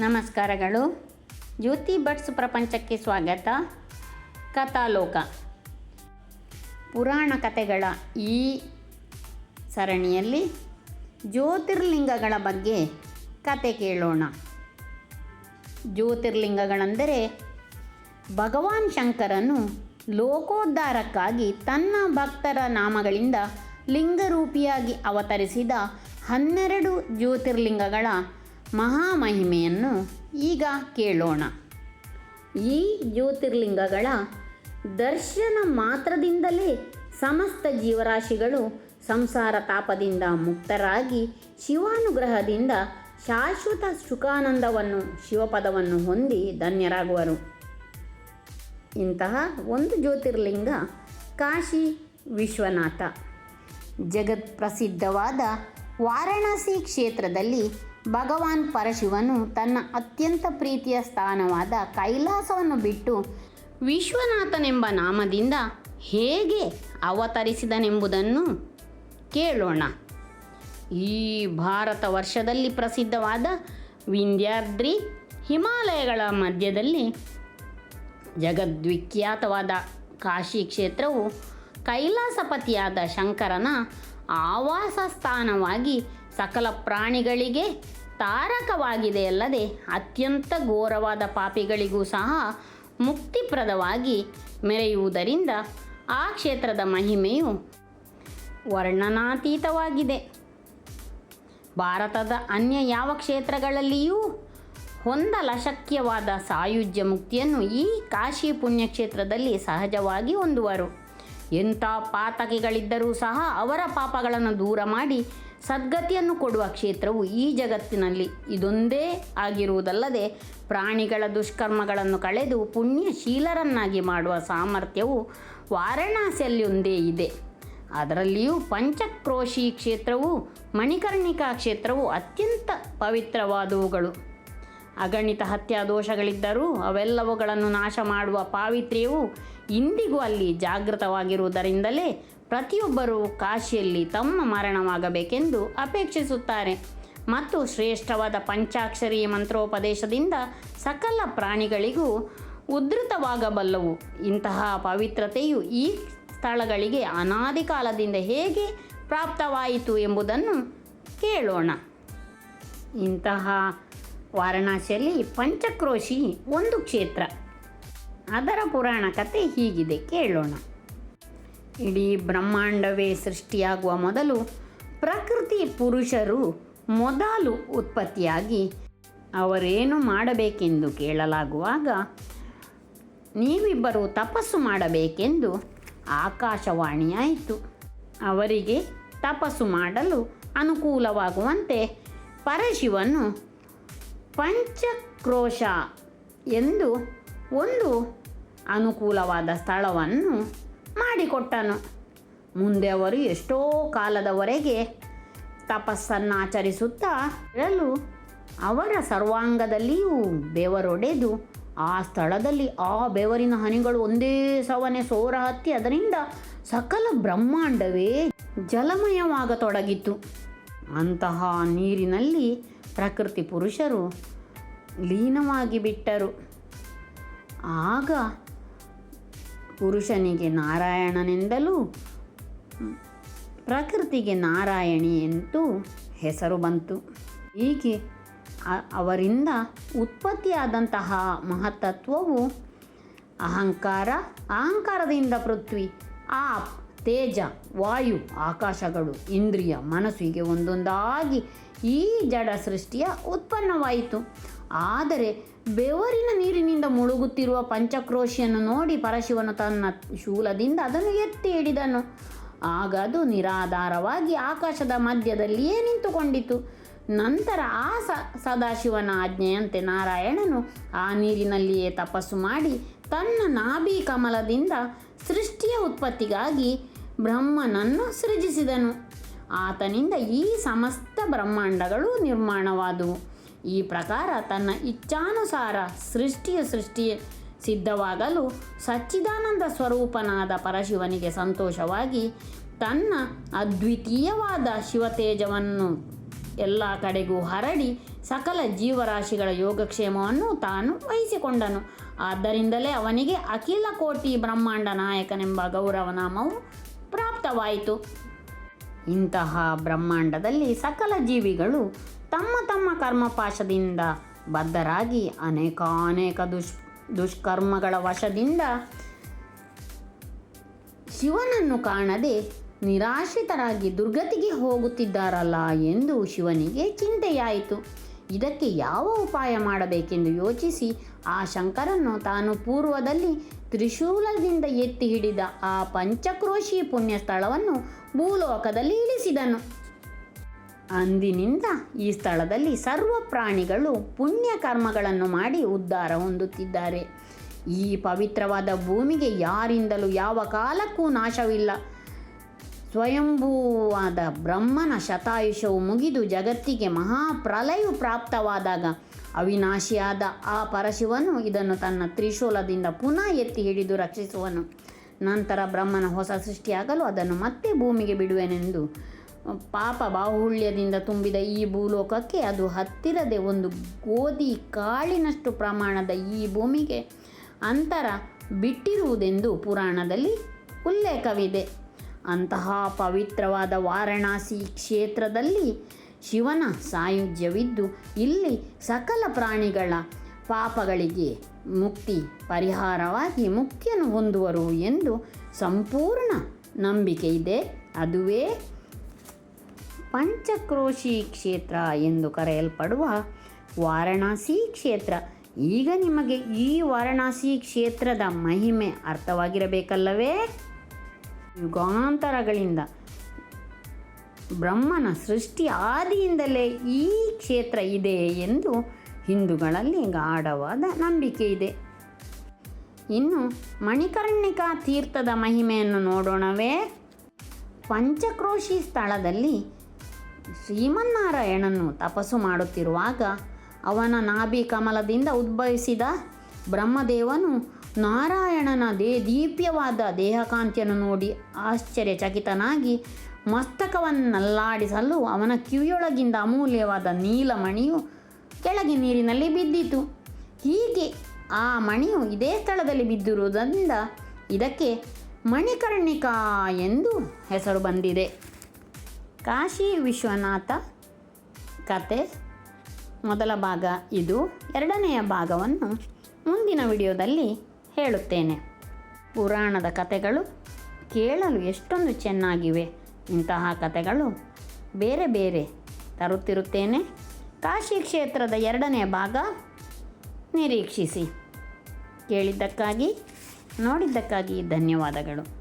ನಮಸ್ಕಾರಗಳು. ಜ್ಯೋತಿ ಭಟ್ಸ್ ಪ್ರಪಂಚಕ್ಕೆ ಸ್ವಾಗತ. ಕಥಾಲೋಕ. ಪುರಾಣ ಕಥೆಗಳ ಈ ಸರಣಿಯಲ್ಲಿ ಜ್ಯೋತಿರ್ಲಿಂಗಗಳ ಬಗ್ಗೆ ಕತೆ ಕೇಳೋಣ. ಜ್ಯೋತಿರ್ಲಿಂಗಗಳೆಂದರೆ ಭಗವಾನ್ ಶಂಕರನು ಲೋಕೋದ್ಧಾರಕ್ಕಾಗಿ ತನ್ನ ಭಕ್ತರ ನಾಮಗಳಿಂದ ಲಿಂಗರೂಪಿಯಾಗಿ ಅವತರಿಸಿದ ಹನ್ನೆರಡು ಜ್ಯೋತಿರ್ಲಿಂಗಗಳ ಮಹಾಮಹಿಮೆಯನ್ನು ಈಗ ಕೇಳೋಣ. ಈ ಜ್ಯೋತಿರ್ಲಿಂಗಗಳ ದರ್ಶನ ಮಾತ್ರದಿಂದಲೇ ಸಮಸ್ತ ಜೀವರಾಶಿಗಳು ಸಂಸಾರ ತಾಪದಿಂದ ಮುಕ್ತರಾಗಿ ಶಿವಾನುಗ್ರಹದಿಂದ ಶಾಶ್ವತ ಸುಖಾನಂದವನ್ನು ಶಿವಪದವನ್ನು ಹೊಂದಿ ಧನ್ಯರಾಗುವರು. ಇಂತಹ ಒಂದು ಜ್ಯೋತಿರ್ಲಿಂಗ ಕಾಶಿ ವಿಶ್ವನಾಥ. ಜಗತ್ಪ್ರಸಿದ್ಧವಾದ ವಾರಣಾಸಿ ಕ್ಷೇತ್ರದಲ್ಲಿ ಭಗವಾನ್ ಪರಶಿವನು ತನ್ನ ಅತ್ಯಂತ ಪ್ರೀತಿಯ ಸ್ಥಾನವಾದ ಕೈಲಾಸವನ್ನು ಬಿಟ್ಟು ವಿಶ್ವನಾಥನೆಂಬ ನಾಮದಿಂದ ಹೇಗೆ ಅವತರಿಸಿದನೆಂಬುದನ್ನು ಕೇಳೋಣ. ಈ ಭಾರತ ವರ್ಷದಲ್ಲಿ ಪ್ರಸಿದ್ಧವಾದ ವಿಂಧ್ಯಾದ್ರಿ ಹಿಮಾಲಯಗಳ ಮಧ್ಯದಲ್ಲಿ ಜಗದ್ವಿಖ್ಯಾತವಾದ ಕಾಶಿ ಕ್ಷೇತ್ರವು ಕೈಲಾಸಪತಿಯಾದ ಶಂಕರನ ಆವಾಸ ಸ್ಥಾನವಾಗಿ ಸಕಲ ಪ್ರಾಣಿಗಳಿಗೆ ತಾರಕವಾಗಿದೆಯಲ್ಲದೆ ಅತ್ಯಂತ ಘೋರವಾದ ಪಾಪಿಗಳಿಗೂ ಸಹ ಮುಕ್ತಿಪ್ರದವಾಗಿ ಮೆರೆಯುವುದರಿಂದ ಆ ಕ್ಷೇತ್ರದ ಮಹಿಮೆಯು ವರ್ಣನಾತೀತವಾಗಿದೆ. ಭಾರತದ ಅನ್ಯ ಯಾವ ಕ್ಷೇತ್ರಗಳಲ್ಲಿಯೂ ಹೊಂದಲಶಕ್ಯವಾದ ಸಾಯುಜ್ಯ ಮುಕ್ತಿಯನ್ನು ಈ ಕಾಶಿ ಪುಣ್ಯಕ್ಷೇತ್ರದಲ್ಲಿ ಸಹಜವಾಗಿ ಹೊಂದುವರು. ಎಂಥ ಪಾತಕಿಗಳಿದ್ದರೂ ಸಹ ಅವರ ಪಾಪಗಳನ್ನು ದೂರ ಮಾಡಿ ಸದ್ಗತಿಯನ್ನು ಕೊಡುವ ಕ್ಷೇತ್ರವು ಈ ಜಗತ್ತಿನಲ್ಲಿ ಇದೊಂದೇ ಆಗಿರುವುದಲ್ಲದೆ ಪ್ರಾಣಿಗಳ ದುಷ್ಕರ್ಮಗಳನ್ನು ಕಳೆದು ಪುಣ್ಯಶೀಲರನ್ನಾಗಿ ಮಾಡುವ ಸಾಮರ್ಥ್ಯವು ವಾರಣಾಸಿಯಲ್ಲಿಯೊಂದೇ ಇದೆ. ಅದರಲ್ಲಿಯೂ ಪಂಚಕ್ರೋಶಿ ಕ್ಷೇತ್ರವು, ಮಣಿಕರ್ಣಿಕಾ ಕ್ಷೇತ್ರವು ಅತ್ಯಂತ ಪವಿತ್ರವಾದವುಗಳು. ಅಗಣಿತ ಹತ್ಯಾ ದೋಷಗಳಿದ್ದರೂ ಅವೆಲ್ಲವುಗಳನ್ನು ನಾಶ ಮಾಡುವ ಪಾವಿತ್ರ್ಯವು ಇಂದಿಗೂ ಅಲ್ಲಿ ಜಾಗೃತವಾಗಿರುವುದರಿಂದಲೇ ಪ್ರತಿಯೊಬ್ಬರೂ ಕಾಶಿಯಲ್ಲಿ ತಮ್ಮ ಮರಣವಾಗಬೇಕೆಂದು ಅಪೇಕ್ಷಿಸುತ್ತಾರೆ. ಮತ್ತು ಶ್ರೇಷ್ಠವಾದ ಪಂಚಾಕ್ಷರಿ ಮಂತ್ರೋಪದೇಶದಿಂದ ಸಕಲ ಪ್ರಾಣಿಗಳಿಗೂ ಉದ್ಧತವಾಗಬಲ್ಲವು. ಇಂತಹ ಪವಿತ್ರತೆಯು ಈ ಸ್ಥಳಗಳಿಗೆ ಅನಾದಿ ಕಾಲದಿಂದ ಹೇಗೆ ಪ್ರಾಪ್ತವಾಯಿತು ಎಂಬುದನ್ನು ಕೇಳೋಣ. ಇಂತಹ ವಾರಣಾಸಿಯಲ್ಲಿ ಪಂಚಕ್ರೋಶಿ ಒಂದು ಕ್ಷೇತ್ರ. ಅದರ ಪುರಾಣ ಕಥೆ ಹೀಗಿದೆ, ಕೇಳೋಣ. ಇಡೀ ಬ್ರಹ್ಮಾಂಡವೇ ಸೃಷ್ಟಿಯಾಗುವ ಮೊದಲು ಪ್ರಕೃತಿ ಪುರುಷರು ಮೊದಲು ಉತ್ಪತ್ತಿಯಾಗಿ ಅವರೇನು ಮಾಡಬೇಕೆಂದು ಕೇಳಲಾಗುವಾಗ ನೀವಿಬ್ಬರು ತಪಸ್ಸು ಮಾಡಬೇಕೆಂದು ಆಕಾಶವಾಣಿಯಾಯಿತು. ಅವರಿಗೆ ತಪಸ್ಸು ಮಾಡಲು ಅನುಕೂಲವಾಗುವಂತೆ ಪರಶಿವನು ಪಂಚಕ್ರೋಶ ಎಂದು ಒಂದು ಅನುಕೂಲವಾದ ಸ್ಥಳವನ್ನು ಮಾಡಿಕೊಟ್ಟನು. ಮುಂದೆ ಅವರು ಎಷ್ಟೋ ಕಾಲದವರೆಗೆ ತಪಸ್ಸನ್ನು ಆಚರಿಸುತ್ತಾ ಇರಲು ಅವರ ಸರ್ವಾಂಗದಲ್ಲಿಯೂ ಬೆವರೊಡೆದು ಆ ಸ್ಥಳದಲ್ಲಿ ಆ ಬೆವರಿನ ಹನಿಗಳು ಒಂದೇ ಸವನೆ ಸೋರ ಹತ್ತಿ ಅದರಿಂದ ಸಕಲ ಬ್ರಹ್ಮಾಂಡವೇ ಜಲಮಯವಾಗತೊಡಗಿತು. ಅಂತಹ ನೀರಿನಲ್ಲಿ ಪ್ರಕೃತಿ ಪುರುಷರು ಲೀನವಾಗಿ ಬಿಟ್ಟರು. ಆಗ ಪುರುಷನಿಗೆ ನಾರಾಯಣನೆಂದಲೂ, ಪ್ರಕೃತಿಗೆ ನಾರಾಯಣಿ ಎಂತೂ ಹೆಸರು ಬಂತು. ಹೀಗೆ ಅವರಿಂದ ಉತ್ಪತ್ತಿಯಾದಂತಹ ಮಹತ್ತತ್ವವು ಅಹಂಕಾರ, ಅಹಂಕಾರದಿಂದ ಪೃಥ್ವಿ ಆ ತೇಜ, ವಾಯು, ಆಕಾಶಗಳು, ಇಂದ್ರಿಯ, ಮನಸ್ಸಿಗೆ ಒಂದೊಂದಾಗಿ ಈ ಜಡ ಸೃಷ್ಟಿಯ ಉತ್ಪನ್ನವಾಯಿತು. ಆದರೆ ಬೆವರಿನ ನೀರಿನಿಂದ ಮುಳುಗುತ್ತಿರುವ ಪಂಚಕ್ರೋಶಿಯನ್ನು ನೋಡಿ ಪರಶಿವನು ತನ್ನ ಶೂಲದಿಂದ ಅದನ್ನು ಎತ್ತಿ ಹಿಡಿದನು. ಆಗ ಅದು ನಿರಾಧಾರವಾಗಿ ಆಕಾಶದ ಮಧ್ಯದಲ್ಲಿಯೇ ನಿಂತುಕೊಂಡಿತು. ನಂತರ ಆ ಸ ಸದಾಶಿವನ ಆಜ್ಞೆಯಂತೆ ನಾರಾಯಣನು ಆ ನೀರಿನಲ್ಲಿಯೇ ತಪಸ್ಸು ಮಾಡಿ ತನ್ನ ನಾಭಿ ಕಮಲದಿಂದ ಸೃಷ್ಟಿಯ ಉತ್ಪತ್ತಿಗಾಗಿ ಬ್ರಹ್ಮನನ್ನು ಸೃಜಿಸಿದನು. ಆತನಿಂದ ಈ ಸಮಸ್ತ ಬ್ರಹ್ಮಾಂಡಗಳು ನಿರ್ಮಾಣವಾದವು. ಈ ಪ್ರಕಾರ ತನ್ನ ಇಚ್ಛಾನುಸಾರ ಸೃಷ್ಟಿಯ ಸೃಷ್ಟಿ ಸಿದ್ಧವಾಗಲು ಸಚ್ಚಿದಾನಂದ ಸ್ವರೂಪನಾದ ಪರಶಿವನಿಗೆ ಸಂತೋಷವಾಗಿ ತನ್ನ ಅದ್ವಿತೀಯವಾದ ಶಿವತೇಜವನ್ನು ಎಲ್ಲ ಕಡೆಗೂ ಹರಡಿ ಸಕಲ ಜೀವರಾಶಿಗಳ ಯೋಗಕ್ಷೇಮವನ್ನು ತಾನು ವಹಿಸಿಕೊಂಡನು. ಆದ್ದರಿಂದಲೇ ಅವನಿಗೆ ಅಖಿಲ ಕೋಟಿ ಬ್ರಹ್ಮಾಂಡ ನಾಯಕನೆಂಬ ಗೌರವನಾಮವು ಪ್ರಾಪ್ತವಾಯಿತು. ಇಂತಹ ಬ್ರಹ್ಮಾಂಡದಲ್ಲಿ ಸಕಲ ಜೀವಿಗಳು ತಮ್ಮ ತಮ್ಮ ಕರ್ಮಪಾಶದಿಂದ ಬದ್ಧರಾಗಿ ಅನೇಕಾನೇಕ ದುಷ್, ದುಷ್ಕರ್ಮಗಳ ವಶದಿಂದ ಶಿವನನ್ನು ಕಾಣದೆ ನಿರಾಶ್ರಿತರಾಗಿ ದುರ್ಗತಿಗೆ ಹೋಗುತ್ತಿದ್ದಾರಲ್ಲ ಎಂದು ಶಿವನಿಗೆ ಚಿಂತೆಯಾಯಿತು. ಇದಕ್ಕೆ ಯಾವ ಉಪಾಯ ಮಾಡಬೇಕೆಂದು ಯೋಚಿಸಿ ಆ ಶಂಕರನ್ನು ತಾನು ಪೂರ್ವದಲ್ಲಿ ತ್ರಿಶೂಲದಿಂದ ಎತ್ತಿ ಹಿಡಿದ ಆ ಪಂಚಕ್ರೋಶಿ ಪುಣ್ಯ ಸ್ಥಳವನ್ನು ಭೂಲೋಕದಲ್ಲಿ ಇಳಿಸಿದನು. ಅಂದಿನಿಂದ ಈ ಸ್ಥಳದಲ್ಲಿ ಸರ್ವ ಪ್ರಾಣಿಗಳು ಪುಣ್ಯ ಕರ್ಮಗಳನ್ನು ಮಾಡಿ ಉದ್ಧಾರ ಹೊಂದುತ್ತಿದ್ದಾರೆ. ಈ ಪವಿತ್ರವಾದ ಭೂಮಿಗೆ ಯಾರಿಂದಲೂ ಯಾವ ಕಾಲಕ್ಕೂ ನಾಶವಿಲ್ಲ. ಸ್ವಯಂಭೂವಾದ ಬ್ರಹ್ಮನ ಶತಾಯುಷವು ಮುಗಿದು ಜಗತ್ತಿಗೆ ಮಹಾಪ್ರಲಯು ಪ್ರಾಪ್ತವಾದಾಗ ಅವಿನಾಶಿಯಾದ ಆ ಪರಶಿವನು ಇದನ್ನು ತನ್ನ ತ್ರಿಶೂಲದಿಂದ ಪುನಃ ಎತ್ತಿ ಹಿಡಿದು ರಕ್ಷಿಸುವನು. ನಂತರ ಬ್ರಹ್ಮನ ಹೊಸ ಸೃಷ್ಟಿಯಾಗಲು ಅದನ್ನು ಮತ್ತೆ ಭೂಮಿಗೆ ಬಿಡುವೆನೆಂದು ಪಾಪ ಬಾಹುಳ್ಯದಿಂದ ತುಂಬಿದ ಈ ಭೂಲೋಕಕ್ಕೆ ಅದು ಹತ್ತಿರದೆ ಒಂದು ಗೋಧಿ ಕಾಳಿನಷ್ಟು ಪ್ರಮಾಣದ ಈ ಭೂಮಿಗೆ ಅಂತರ ಬಿಟ್ಟಿರುವುದೆಂದು ಪುರಾಣದಲ್ಲಿ ಉಲ್ಲೇಖವಿದೆ. ಅಂತಹ ಪವಿತ್ರವಾದ ವಾರಣಾಸಿ ಕ್ಷೇತ್ರದಲ್ಲಿ ಶಿವನ ಸಾಯುಜ್ಯವಿದ್ದು, ಇಲ್ಲಿ ಸಕಲ ಪ್ರಾಣಿಗಳ ಪಾಪಗಳಿಗೆ ಮುಕ್ತಿ, ಪರಿಹಾರವಾಗಿ ಮುಕ್ತಿಯನ್ನು ಹೊಂದುವರು ಎಂದು ಸಂಪೂರ್ಣ ನಂಬಿಕೆ ಇದೆ ಅದುವೇ ಪಂಚಕ್ರೋಶಿ ಕ್ಷೇತ್ರ ಎಂದು ಕರೆಯಲ್ಪಡುವ ವಾರಣಾಸಿ ಕ್ಷೇತ್ರ. ಈಗ ನಿಮಗೆ ಈ ವಾರಣಾಸಿ ಕ್ಷೇತ್ರದ ಮಹಿಮೆ ಅರ್ಥವಾಗಿರಬೇಕಲ್ಲವೇ? ಯುಗಾಂತರಗಳಿಂದ ಬ್ರಹ್ಮನ ಸೃಷ್ಟಿ ಆದಿಯಿಂದಲೇ ಈ ಕ್ಷೇತ್ರ ಇದೆ ಎಂದು ಹಿಂದೂಗಳಲ್ಲಿ ಗಾಢವಾದ ನಂಬಿಕೆ ಇದೆ. ಇನ್ನು ಮಣಿಕರ್ಣಿಕಾ ತೀರ್ಥದ ಮಹಿಮೆಯನ್ನು ನೋಡೋಣವೇ. ಪಂಚಕ್ರೋಶಿ ಸ್ಥಳದಲ್ಲಿ ಶ್ರೀಮನ್ನಾರಾಯಣನು ತಪಸ್ಸು ಮಾಡುತ್ತಿರುವಾಗ ಅವನ ನಾಭಿ ಕಮಲದಿಂದ ಉದ್ಭವಿಸಿದ ಬ್ರಹ್ಮದೇವನು ನಾರಾಯಣನ ದೇ ದೀಪ್ಯವಾದ ದೇಹಕಾಂತಿಯನ್ನು ನೋಡಿ ಆಶ್ಚರ್ಯಚಕಿತನಾಗಿ ಮಸ್ತಕವನ್ನಲ್ಲಾಡಿಸಲು ಅವನ ಕಿವಿಯೊಳಗಿಂದ ಅಮೂಲ್ಯವಾದ ನೀಲಮಣಿಯು ಕೆಳಗೆ ನೀರಿನಲ್ಲಿ ಬಿದ್ದಿತು. ಹೀಗೆ ಆ ಮಣಿಯು ಇದೇ ಸ್ಥಳದಲ್ಲಿ ಬಿದ್ದಿರುವುದರಿಂದ ಇದಕ್ಕೆ ಮಣಿಕರ್ಣಿಕಾ ಎಂದು ಹೆಸರು ಬಂದಿದೆ. ಕಾಶಿ ವಿಶ್ವನಾಥ ಕತೆ. ಮೊದಲ ಭಾಗ ಇದು. ಎರಡನೆಯ ಭಾಗವನ್ನು ಮುಂದಿನ ವಿಡಿಯೋದಲ್ಲಿ ಹೇಳುತ್ತೇನೆ. ಪುರಾಣದ ಕತೆಗಳು ಕೇಳಲು ಎಷ್ಟೊಂದು ಚೆನ್ನಾಗಿವೆ. ಇಂತಹ ಕತೆಗಳು ಬೇರೆ ಬೇರೆ ತರುತ್ತಿರುತ್ತೇನೆ. ಕಾಶಿ ಕ್ಷೇತ್ರದ ಎರಡನೆಯ ಭಾಗ ನಿರೀಕ್ಷಿಸಿ. ಕೇಳಿದ್ದಕ್ಕಾಗಿ, ನೋಡಿದ್ದಕ್ಕಾಗಿ ಧನ್ಯವಾದಗಳು.